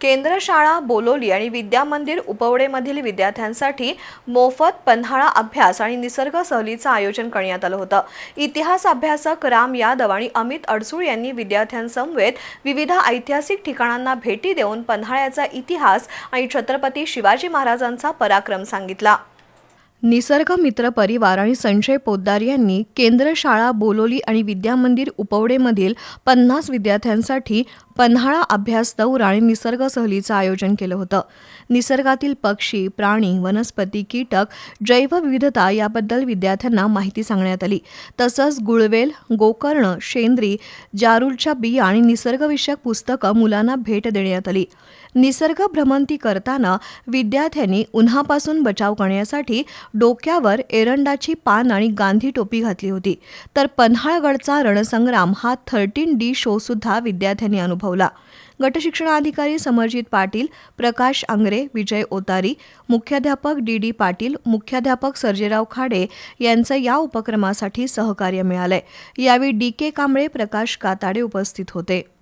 केंद्र शाळा बोलोली आणि विद्या मंदिर उपवडेमधील विद्यार्थ्यांसाठी मोफत पन्हाळा अभ्यास आणि निसर्ग सहलीचं आयोजन करण्यात आलं होतं. इतिहास अभ्यासक राम यादव आणि अमित अडसूळ यांनी विद्यार्थ्यांसमवेत विविध ऐतिहासिक ठिकाणांना भेटी देऊन पन्हाळ्याचा इतिहास आणि छत्रपती शिवाजी महाराजांचा पराक्रम सांगितला. निसर्ग मित्र परिवार आणि संजय पोद्दार यांनी केंद्र शाळा बोलोली आणि विद्यामंदिर उपवडेमधील पन्नास विद्यार्थ्यांसाठी पन्हाळा अभ्यास दौरा आणि निसर्ग सहलीचं आयोजन केलं होतं. निसर्गातील पक्षी प्राणी वनस्पती कीटक जैवविविधता याबद्दल विद्यार्थ्यांना माहिती सांगण्यात आली. तसंच गुळवेल गोकर्ण शेंद्री जारूलच्या बिया आणि निसर्गविषयक पुस्तकं मुलांना भेट देण्यात आली. निसर्ग भ्रमंती करताना विद्यार्थ्यांनी उन्हापासून बचाव करण्यासाठी डोक्यावर एरंडाची पान आणि गांधी टोपी घातली होती. तर पन्हाळगडचा रणसंग्राम हा थर्टीन डी शोसुद्धा विद्यार्थ्यांनी अनुभवला. गटशिक्षणाधिकारी समरजित पाटील प्रकाश आंग्रे विजय ओतारी मुख्याध्यापक डी डी पाटील मुख्याध्यापक सर्जेराव खाडे यांचं या उपक्रमासाठी सहकार्य मिळालंय. यावेळी डी के कांबळे प्रकाश काताडे उपस्थित होते.